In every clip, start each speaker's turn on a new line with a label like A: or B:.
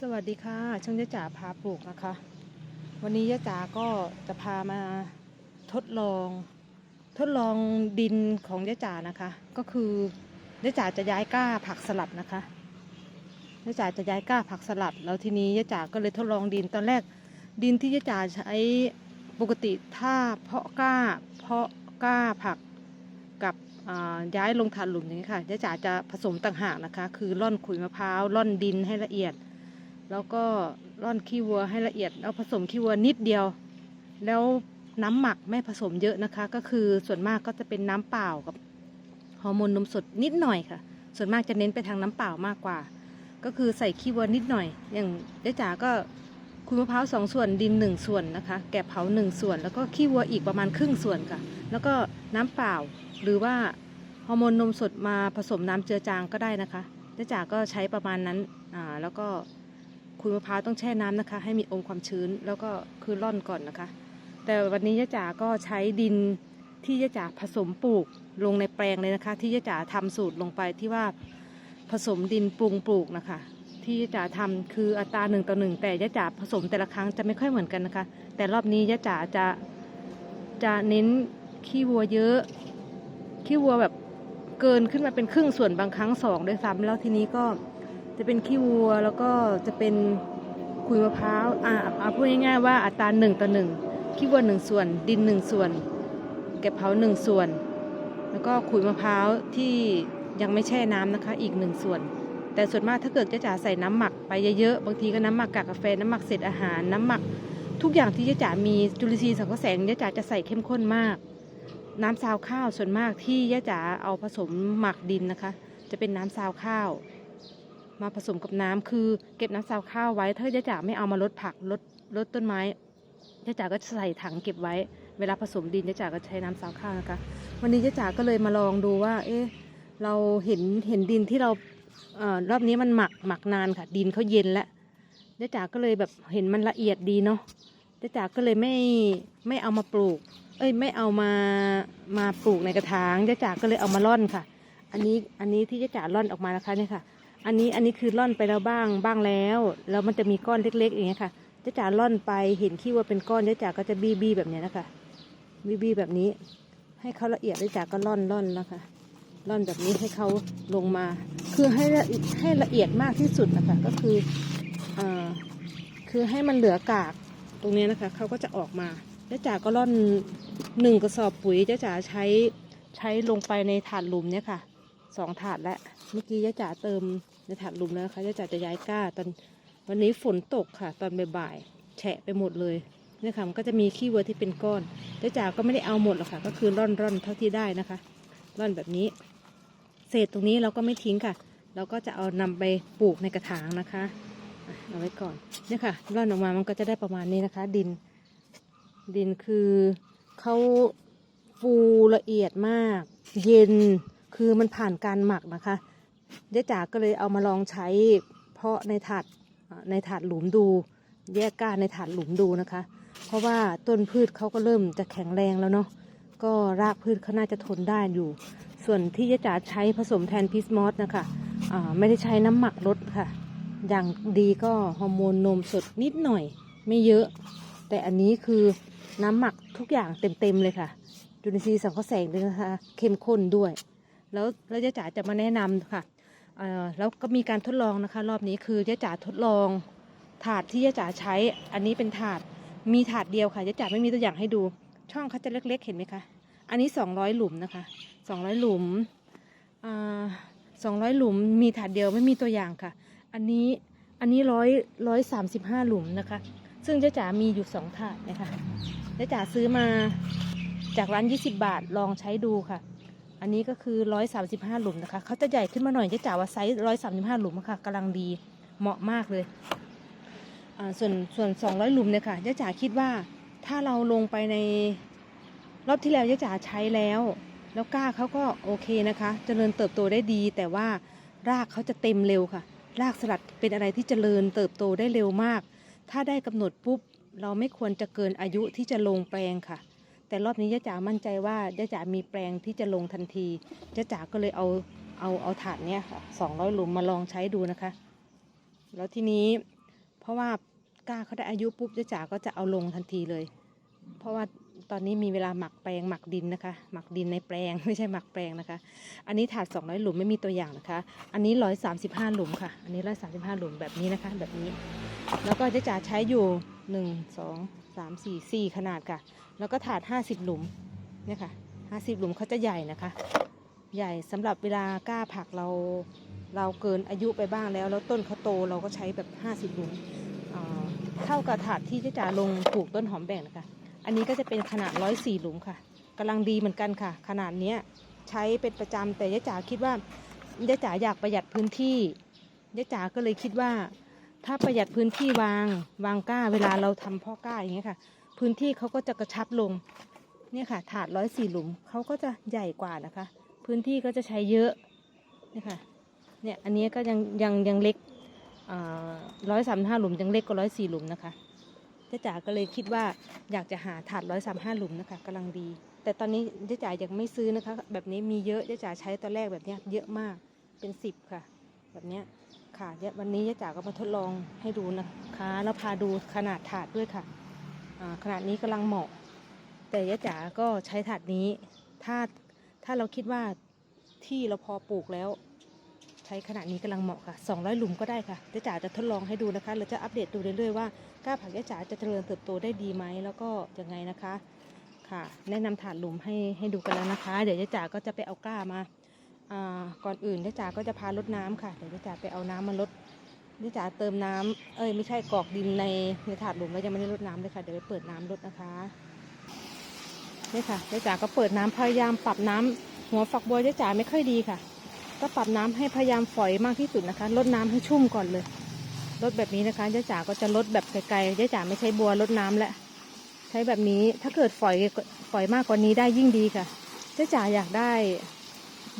A: สวัสดีค่ะ ช่างยะจ๋าพาปลูกนะคะ วันนี้ยะจ๋าก็จะพามาทดลอง ทดลองดินของยะจ๋านะคะ ก็คือยะจ๋าจะย้ายก้าผักสลัดนะคะยะจ๋าจะย้ายก้าผักสลัด แล้วทีนี้ยะจ๋าก็เลยทดลองดินตอนแรก ดินที่ยะจ๋าใช้ปกติถ้าเพาะก้า เพาะก้าผักกับย้ายลงถาดหลุมอย่างนี้ค่ะยะจ๋าจะผสมต่างหากนะคะ คือร่อนขุยมะพร้าวร่อนดินให้ละเอียด แล้วก็ร่อนขี้วัวให้ละเอียดแล้วผสมขี้วัวนิดเดียว แล้วน้ำหมักไม่ผสมเยอะนะคะ ก็คือส่วนมากก็จะเป็นน้ำเปล่ากับฮอร์โมนนมสดนิดหน่อยค่ะ ส่วนมากจะเน้นไปทางน้ำเปล่ามากกว่า ก็คือใส่ขี้วัวนิดหน่อย อย่างเจ๊จ๋าก็คุณมะพร้าวสองส่วนดินหนึ่งส่วนนะคะ แกะเผาหนึ่งส่วน แล้วก็ขี้วัวอีกประมาณครึ่งส่วนค่ะ แล้วก็น้ำเปล่าหรือว่าฮอร์โมนนมสดมาผสมน้ำเจือจางก็ได้นะคะเจ๊จ๋าก็ใช้ประมาณนั้นอ่าแล้วก็ ขุยมะพร้าวต้องแช่น้ำนะคะ ให้มีองค์ความชื้นแล้วก็คือร่อนก่อนนะคะ แต่วันนี้ยะจ๋าก็ใช้ดินที่ยะจ๋าผสมปลูกลงในแปลงเลยนะคะ ที่ยะจ๋าทำสูตรลงไปที่ว่าผสมดินปรุงปลูกนะคะ ที่ยะจ๋าทำคืออัตราหนึ่งต่อหนึ่งแต่ยะจ๋าผสมแต่ละครั้งจะไม่ค่อยเหมือนกันนะคะ แต่รอบนี้ยะจ๋าจะจะเน้นขี้วัวเยอะขี้วัวแบบเกินขึ้นมาเป็นครึ่งส่วนบางครั้งสองด้วยซ้ำแล้วทีนี้ก็ จะเป็นขี้วัวแล้วก็จะเป็นขุยมะพร้าวอ่าเอาพูดง่ายๆว่าอัตราหนึ่งต่อหนึ่งขี้วัวหนึ่งส่วน ดินหนึ่งส่วน เก็บเผาหนึ่งส่วน แล้วก็ขุยมะพร้าวที่ยังไม่แช่น้ำนะคะ อีกหนึ่งส่วน แต่ส่วนมากถ้าเกิดจะจ๋าใส่น้ำหมักไปเยอะๆบางทีก็น้ำหมักกากกาแฟน้ำหมักเศษอาหารน้ำหมัก ทุกอย่างที่ยะจ๋ามีจุลินทรีย์สังเคราะห์แสงยะจ๋าจะใส่เข้มข้นมากน้ำซาวข้าวส่วนมากที่ยะจ๋าเอาผสมหมักดินนะคะ จะเป็นน้ำซาวข้าว มาผสมกับน้ำคือเก็บน้ำซาวข้าวไว้ถ้าจะจ๋าไม่เอามาลดผักลดลดต้นไม้จะจ๋าก็ใส่ถังเก็บไว้ เวลาผสมดินจะจ๋าก็ใช้น้ำซาวข้าวนะคะ วันนี้จะจ๋าก็เลยมาลองดูว่า เอ๊ะเราเห็นเห็นดินที่เราเอ่อรอบนี้มันหมักหมักนานค่ะ ดินเขาเย็นแล้วจะจ๋าก็เลยแบบเห็นมันละเอียดดีเนาะจะจ๋าก็เลยไม่ไม่เอามาปลูก เอ้ยไม่เอามามาปลูกในกระถางจะจ๋าก็เลยเอามาร่อนค่ะ อันนี้อันนี้ที่จะจ๋าร่อนออกมานะคะเนี่ยค่ะ อันนี้อันนี้คือร่อนไปแล้วบ้างบ้างแล้ว แล้วมันจะมีก้อนเล็กๆอย่างเงี้ยค่ะเจ๊จ๋าร่อนไปเห็นขี้ว่าเป็นก้อนเจ๊จ๋าก็จะบี้บี้แบบเนี้ยนะคะบี้บี้แบบนี้ ให้เขาละเอียดเจ๊จ๋าก็ร่อนร่อนนะคะร่อนแบบนี้ให้เขาลงมา คือให้ละให้ละเอียดมากที่สุดนะคะก็คืออ่าคือให้มันเหลือกากตรงเนี้ยนะคะเขาก็จะออกมาเจ๊จ๋าก็ร่อนหนึ่งกระสอบปุ๋ยเจ๊จ๋าใช้ใช้ลงไปในถาดหลุมเนี่ยค่ะสองถาดแล้วเมื่อกี้เจ๊จ๋าเติม ในถาดลุมแล้วนะคะจะจัดจะย้ายก้าตอนวันนี้ฝนตกค่ะ ตอนบ่ายๆแฉะไปหมดเลยเนี่ยค่ะมันก็จะมีขี้วัวที่เป็นก้อนเจ๊จ๋าก็ไม่ได้เอาหมดหรอกค่ะ ก็คือร่อนร่อนเท่าที่ได้นะคะ ร่อนแบบนี้ เศษตรงนี้เราก็ไม่ทิ้งค่ะ เราก็จะเอานำไปปลูกในกระถางนะคะอะเอาไว้ก่อนเนี่ยค่ะร่อนออกมามันก็จะได้ประมาณนี้นะคะ ดิน ดินคือเขาฟูละเอียดมาก เย็นคือมันผ่านการหมักนะคะ เจ๊จ๋าก็เลยเอามาลองใช้ เพาะในถาดในถาดหลุมดู แยกก้านในถาดหลุมดูนะคะ เพราะว่าต้นพืชเขาก็เริ่มจะแข็งแรงแล้วเนาะก็รากพืชเขาน่าจะทนได้อยู่ ส่วนที่เจ๊จ๋าใช้ผสมแทนพิสมอสนะคะไม่ได้ใช้น้ำหมักลดค่ะ อย่างดีก็ฮอร์โมนนมสดนิดหน่อย ไม่เยอะ แต่อันนี้คือน้ำหมักทุกอย่างเต็มๆเลยค่ะจุลินทรีย์สังเคราะห์แสงด้วยนะคะเข้มข้นด้วย แล้วแล้วจ๊จ๋าจะมาแนะนำค่ะ แล้วก็มีการทดลองนะคะ รอบนี้คือเจ๊จ๋าทดลอง ถาดที่เจ๊จ๋าใช้ อันนี้เป็นถาดมีถาดเดียวค่ะเจ๊จ๋าไม่มีตัวอย่างให้ดู ช่องเขาจะเล็กๆ เห็นไหมคะ อันนี้ 200 หลุมนะคะ 200 หลุมสอ่า200หลุมมีถาดเดียวไม่มีตัวอย่างค่ะ อันนี้อันนี้ร้อยร้อยสามสิบห้าหลุมนะคะ ซึ่งเจ๊จ๋ามีอยู่สองถาดนะคะเจ๊จ๋าซื้อมาจากร้าน20บาทลองใช้ดูค่ะ อันนี้ก็คือร้อยสามสิบห้าหลุมนะคะเขาจะใหญ่ขึ้นมาหน่อยจะจ่าว่าไซส์ร้อยสามสิบห้าหลุมอะค่ะกำลังดีเหมาะมากเลยส่วนส่วนสองร้อยหลุมเนี่ยค่ะยะจ๋าคิดว่าถ้าเราลงไปในรอบที่แล้วยะจ๋าใช้แล้ว แล้วก้าเขาก็โอเคนะคะเจริญเติบโตได้ดี แต่ว่ารากเขาจะเต็มเร็วค่ะ รากสลัดเป็นอะไรที่เจริญเติบโตได้เร็วมาก ถ้าได้กำหนดปุ๊บ เราไม่ควรจะเกินอายุที่จะลงแปลงค่ะ แต่รอบนี้ยะจ๋ามั่นใจว่ายะจ๋ามีแปลงที่จะลงทันทียะจ๋าก็เลยเอาเอาเอาถาดเนี้ยค่ะสองร้อยหลุมมาลองใช้ดูนะคะ แล้วทีนี้เพราะว่ากล้าเขาได้อายุปุ๊บเจ๊จ๋าก็จะเอาลงทันทีเลย เพราะว่าตอนนี้มีเวลาหมักแปลงหมักดินนะคะ หมักดินในแปลงไม่ใช่หมักแปลงนะคะ อันนี้ถาด200หลุมไม่มีตัวอย่างนะคะ อันนี้135หลุมค่ะ อันนี้135หลุมแบบนี้นะคะ แบบนี้ แล้วก็เจ๊จ๋าใช้อยู่1 2 3 4 4ขนาดค่ะ แล้วก็ถาด50หลุมเนี่ยค่ะ50หลุมเขาจะใหญ่นะคะ ใหญ่สำหรับเวลากล้าผักเราเราเกินอายุไปบ้างแล้ว แล้วต้นเขาโตเราก็ใช้แบบ50หลุมเท่ากับถาดที่จ๊จ๋าลงปลูกต้นหอมแบ่งนะคะ อันนี้ก็จะเป็นขนาด104หลุมค่ะกำลังดีเหมือนกันค่ะ ขนาดเนี้ยใช้เป็นประจำแต่ยะจ๋าคิดว่ายะจ๋าอยากประหยัดพื้นที่ยะจ๋าก็เลยคิดว่า ถ้าประหยัดพื้นที่วางวางก้าเวลาเราทำเพ่อก้าอย่างเงี้ยค่ะ พื้นที่เขาก็จะกระชับลงเนี่ยค่ะ ถาด104หลุมเขาก็จะใหญ่กว่านะคะ พื้นที่ก็จะใช้เยอะเนี่ยค่ะเนี่ยอันนี้ก็ยังยังยังเล็กร้อยสามห้าหลุมยังเล็กกว่าร้อยสี่หลุมนะคะเจ๊จ๋าก็เลยคิดว่าอยากจะหาถาดร้อยสามห้าหลุมนะคะกำลังดี แต่ตอนนี้เจ๊จ๋ายังไม่ซื้อนะคะ แบบนี้มีเยอะเจ๊จ๋าใช้ตอนแรกแบบนี้เยอะมากเป็นสิบค่ะ แบบเนี้ยค่ะวันนี้เจ๊จ๋าก็มาทดลองให้ดูนะคะแล้วพาดูขนาดถาดด้วยค่ะ ขนาดนี้กำลังเหมาะ แต่เจ๊จ๋าก็ใช้ถาดนี้ ถ้าถ้าเราคิดว่าที่เราพอปลูกแล้ว ใช้ขนาดนี้กำลังเหมาะค่ะ 200 หลุมก็ได้ค่ะเจ๊จ๋าจะทดลองให้ดูนะคะ เราจะอัปเดตดูเรื่อยๆว่ากล้าผักยะจ๋าจะเจริญเติบโตได้ดีไหมแล้วก็ยังไงนะคะค่ะ แนะนำถาดหลุมให้ให้ดูกันแล้วนะคะ เดี๋ยวยะจ๋าก็จะไปเอากล้ามาก่อนอื่นยะจ๋าก็จะพารดน้ำค่ะ เดี๋ยวยะจ๋าไปเอาน้ำมาลด ยะจ๋าเติมน้ำเอ้ยไม่ใช่กรอกดินในในถาดหลุมแล้วยังไม่ได้ลดน้ำเลยค่ะ เดี๋ยวไปเปิดน้ำลดนะคะนี่ค่ะยะจ๋าก็เปิดน้ำพยายามปรับน้ำหัวฝักบัวยะจ๋าไม่ค่อยดีค่ะ ก็ปรับน้ำให้พยายามฝอยมากที่สุดนะคะลดน้ำให้ชุ่มก่อนเลยลดแบบนี้นะคะย่าจ๋าก็จะลดแบบไกลๆย่าจ๋าไม่ใช้บัวลดน้ำแล้วใช้แบบนี้ถ้าเกิดฝอยฝอยมากกว่านี้ได้ยิ่งดีค่ะย่าจ๋าอยากได้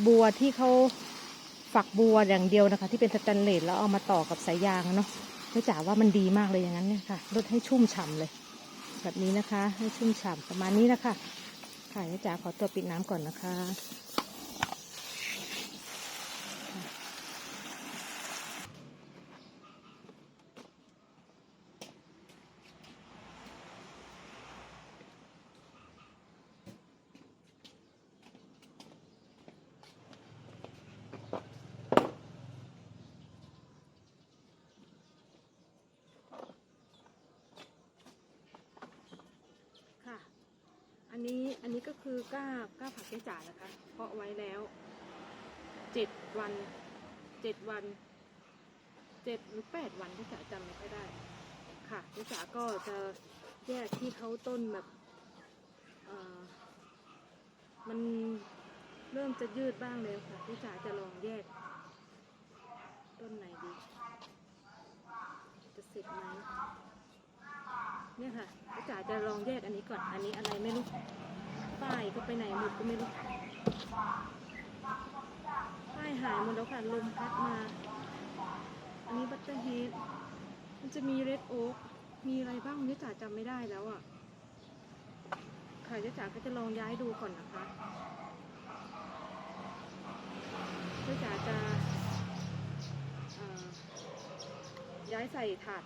A: บัวที่เขา ฝักบัวอย่างเดียวนะคะ ที่เป็นสแตนเลสแล้วเอามาต่อกับสายยางเนาะย่าจ๋าว่ามันดีมากเลยอย่างนั้นเนี่ยค่ะลดให้ชุ่มฉ่ำเลย แบบนี้นะคะ ให้ชุ่มฉ่ำประมาณนี้นะคะค่ะย่าจ๋าขอตัวปิดน้ำก่อนนะคะ อันนี้ อันนี้ ก็คือก้าก้าผักแก้จ่านะคะ เพาะไว้แล้วเจ็ดวันเจ็ดวันเจ็ดหรือแปดวันแก้จ่าจำไม่ค่อยได้ ค่ะแก้จ่าก็จะแยกที่เขาต้นแบบมันเริ่มจะยืดบ้างแล้วค่ะแก้จ่าจะลองแยก ต้นไหนดี จะเสร็จไหมเนี่ยค่ะอาจาจะลองแยกอันนี้ก่อน อันนี้อะไรไม่รู้ ป้ายก็ไปไหนหมดก็ไม่รู้ ป้ายหายหมดแล้วค่ะ ลมพัดมา อันนี้บัตเตอร์เฮดมันจะมีเรดโอ๊กมีอะไรบ้างเนี่ยจ๋าจำไม่ได้แล้วอะ ค่ะเจ๊จ๋าก็จะลองย้ายดูก่อนนะคะเจ๊จ๋าจะย้ายใส่ถาด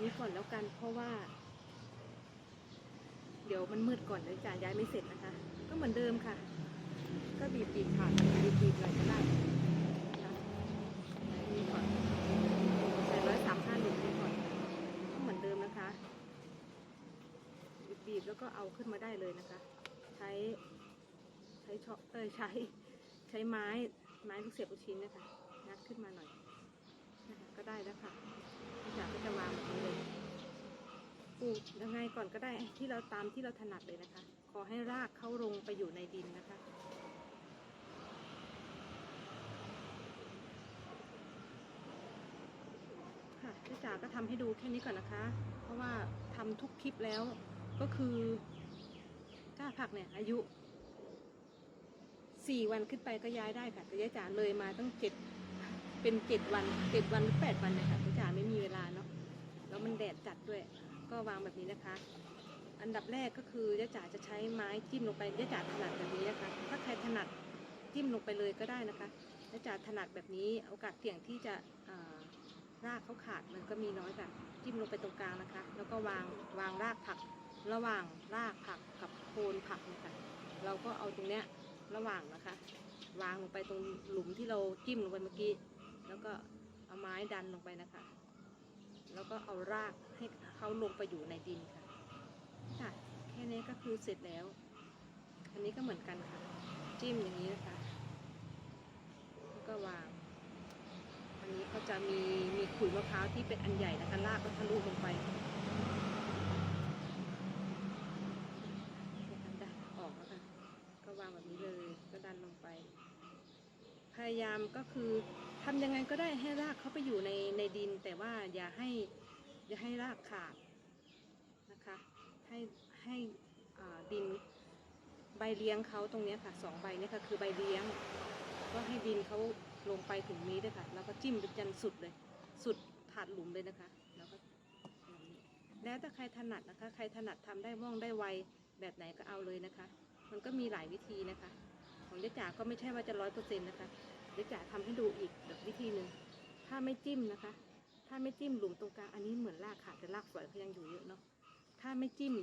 A: นี้ก่อนแล้วกันเพราะว่า เดี๋ยวมันมืดก่อนเลยจานย้ายไม่เสร็จนะคะ ก็เหมือนเดิมค่ะ ก็บีบบีบผ่านบีบบีบอะไรก็ได้นี่ก่อนใส่ร้อยสามห้าหลุมนี้ก่อนก็เหมือนเดิมนะคะ บีบบีบแล้วก็เอาขึ้นมาได้เลยนะคะ ใช้ใช้ช็อเออใช้ใช้ไม้ไม้ลูกเสียบลูกชิ้นนะคะงัดขึ้นมาหน่อยนะคะก็ได้แล้วค่ะอยากก็จะวางแบบนี้เลย ปลูกยังไงก่อนก็ได้ที่เราตามที่เราถนัดเลยนะคะ ขอให้รากเข้าลงไปอยู่ในดินนะคะค่ะพี่จ๋าก็ทำให้ดูแค่นี้ก่อนนะคะ เพราะว่าทำทุกคลิปแล้วก็คือก้าผักเนี่ยอายุสี่วันขึ้นไปก็ย้ายได้ค่ะแต่ยายจ๋าเลยมาตั้งเจ็ดเป็นเจ็ดวันเจ็ดวันหรือแปดวันเนี่ยค่ะพี่จ๋าไม่มีเวลาเนาะแล้วมันแดดจัดด้วย ก็วางแบบนี้นะคะ อันดับแรกก็คือยะจ๋าจะใช้ไม้จิ้มลงไปยะจ๋าถนัดแบบนี้นะคะ ถ้าใครถนัดจิ้มลงไปเลยก็ได้นะคะยะจ๋าถนัดแบบนี้โอกาสเสี่ยงที่จะรากเขาขาดมันก็มีน้อยค่ะจิ้มลงไปตรงกลางนะคะ แล้วก็วางวางรากผัก ระหว่างรากผักกับโคนผักนี่ยค่ะเราก็เอาตรงเนี้ยระหว่างนะคะ วางลงไปตรงหลุมที่เราจิ้มลงไปเมื่อกี้ แล้วก็เอาไม้ดันลงไปนะคะ แล้วก็เอารากให้ เขาลงไปอยู่ในดินค่ะ ค่ะ แค่นี้ก็คือเสร็จแล้ว อันนี้ก็เหมือนกันค่ะ จิ้มอย่างนี้นะคะ แล้วก็วาง อันนี้ก็จะมีมีขุยมะพร้าวที่เป็นอันใหญ่นะคะรากก็ทะลุลงไปดันออกแล้วค่ะ ก็วางแบบนี้เลย ก็ดันลงไป พยายามก็คือทำยังไงก็ได้ให้รากเขาไปอยู่ในในดินแต่ว่าอย่าให้ อย่าให้รากขาดนะคะ ให้ให้ดินใบเลี้ยงเขาตรงนี้ค่ะสองใบนี่ค่ะคือใบเลี้ยง ก็ให้ดินเขาลงไปถึงนี้ด้วยค่ะ แล้วก็จิ้มไปจนสุดเลย สุดถาดหลุมเลยนะคะ แล้วก็แล้วถ้าใครถนัดนะคะ ใครถนัดทำได้ว่องได้ไวแบบไหนก็เอาเลยนะคะ มันก็มีหลายวิธีนะคะ ของเจ๊จ๋าก็ไม่ใช่ว่าจะร้อยเปอร์เซ็นต์นะคะเจ๊จ๋าทำให้ดูอีกแบบวิธีหนึ่งถ้าไม่จิ้มนะคะ ถ้าไม่จิ้มหลุมตรงกลางอันนี้เหมือนรากขาดแต่รากฝอยเขายังอยู่เยอะเนาะถ้าไม่จิ้ม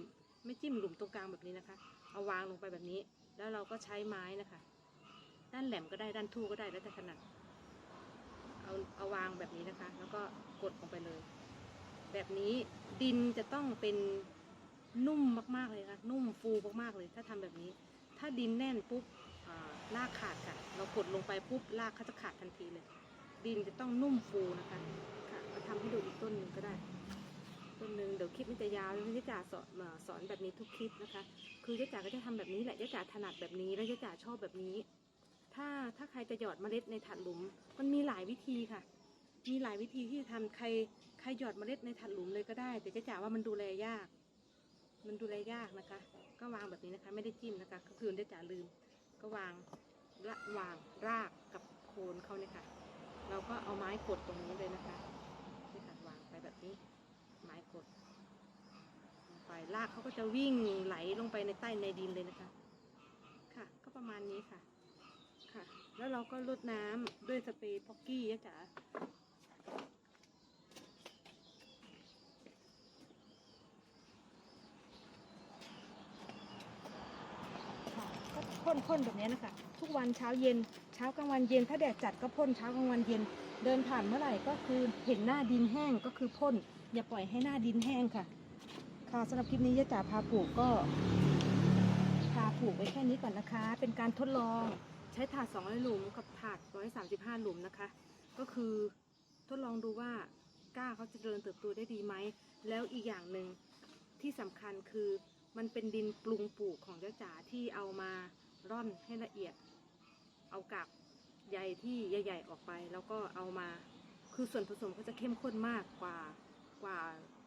A: ไม่จิ้มหลุมตรงกลางแบบนี้นะคะ เอาวางลงไปแบบนี้ แล้วเราก็ใช้ไม้นะคะ ด้านแหลมก็ได้ด้านทู่ก็ได้แล้วแต่ถนัดเอาเอาวางแบบนี้นะคะ แล้วก็กดลงไปเลย แบบนี้ดินจะต้องเป็นนุ่มมากๆเลยค่ะนุ่มฟูมากๆเลย ถ้าทำแบบนี้ ถ้าดินแน่นปุ๊บอ่ารากขาดค่ะ เรากดลงไปปุ๊บรากเขาจะขาดทันทีเลย ดินจะต้องนุ่มฟูนะคะ ค่ะมาทำให้ดูอีกต้นหนึ่งก็ได้ ต้นหนึ่งเดี๋ยวคลิปมันจะยาวแล้วเจ๊จ๋าสอนสอนแบบนี้ทุกคลิปนะคะ คือเจ๊จ๋าก็จะทำแบบนี้แหละเจ๊จ๋าถนัดแบบนี้แล้วเจ๊จ๋าชอบแบบนี้ ถ้าถ้าใครจะหยอดเมล็ดในถาดหลุม มันมีหลายวิธีค่ะ มีหลายวิธีที่จะทำใครใครหยอดเมล็ดในถาดหลุมเลยก็ได้ แต่เจ๊จ๋าว่ามันดูแลยาก มันดูแลยากนะคะ ก็วางแบบนี้นะคะ ไม่ได้จิ้มนะคะก็คือเจ๊จ๋าลืม ก็วางละวางรากกับโคนเขาเนี่ยค่ะ เราก็เอาไม้กดตรงนี้เลยนะคะ วางไม้กดลงไปลากเขาก็จะวิ่งไหลลงไปในใต้ในดินเลยนะคะ ค่ะ ก็ประมาณนี้ค่ะ ค่ะ แล้วเราก็รดน้ำด้วยสเปรย์พ็อกกี้ยะจ๋าค่ะ ก็พ่นๆแบบนี้นะคะ ทุกวันเช้าเย็น เช้ากลางวันเย็น ถ้าแดดจัดก็พ่นเช้ากลางวันเย็น เดินผ่านเมื่อไหร่ก็คือเห็นหน้าดินแห้งก็คือพ่น อย่าปล่อยให้หน้าดินแห้งค่ะ ค่ะสำหรับคลิปนี้ยะจ๋าพาปลูกก็พาปลูกไว้แค่นี้ก่อนนะคะ เป็นการทดลองใช้ถาด200หลุมกับถาด135 หลุมนะคะ ก็คือทดลองดูว่ากล้าเขาจะเจริญเติบโตได้ดีไหม แล้วอีกอย่างหนึ่งที่สำคัญคือมันเป็นดินปรุงปลูกของเจ้าจ๋าที่เอามา ร่อนให้ละเอียด เอากากใยที่ใหญ่ๆออกไป แล้วก็เอามาคือส่วนผสมเขาจะเข้มข้นมากกว่ากว่า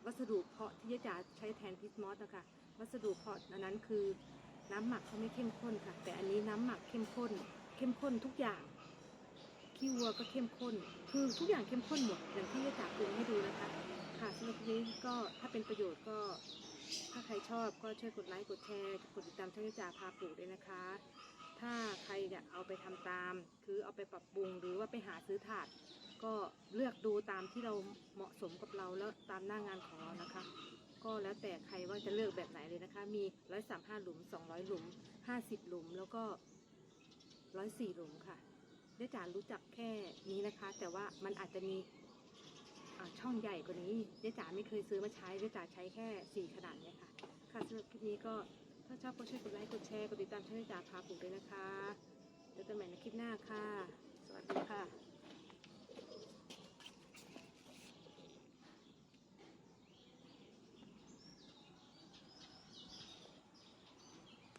A: วัสดุเพาะที่เจ๊จ๋าใช้แทนพิสมอสนะคะวัสดุเพาะอันนั้นคือน้ำหมักเขาไม่เข้มข้นค่ะ แต่อันนี้น้ำหมักเข้มข้น เข้มข้นทุกอย่างขี้วัวก็เข้มข้น คือทุกอย่างเข้มข้นหมดอย่างที่เจ๊จ๋าปรุงให้ดูนะคะ ค่ะสำหรับนี้ก็ถ้าเป็นประโยชน์ก็ ถ้าใครชอบก็ช่วยกดไลค์กดแชร์กดติดตามช่องเจ๊จ๋าพาปลูกด้วยนะคะ ถ้าใครอยากเอาไปทำตาม คือเอาไปปรับปรุงหรือว่าไปหาซื้อถาด ก็เลือกดูตามที่เราเหมาะสมกับเราแล้วตามหน้างานของเรานะคะ ก็แล้วแต่ใครว่าจะเลือกแบบไหนเลยนะคะ มีร้อยสามห้าหลุมสองร้อยหลุมห้าสิบหลุมแล้วก็ร้อยสี่หลุมค่ะได้จารู้จักแค่นี้นะคะ แต่ว่ามันอาจจะมี ช่องใหญ่กว่านี้เจ๊จ๋าไม่เคยซื้อมาใช้เจ๊จ๋าใช้แค่สี่ขนาดเนี่ยค่ะค่ะสำหรับคลิปนี้ก็ถ้าชอบก็ช่วยกดไลค์กดแชร์กดติดตามช่องเจ๊จ๋าพาปลูกด้วยนะคะเจอกันใหม่ในคลิปหน้าค่ะ สวัสดีค่ะ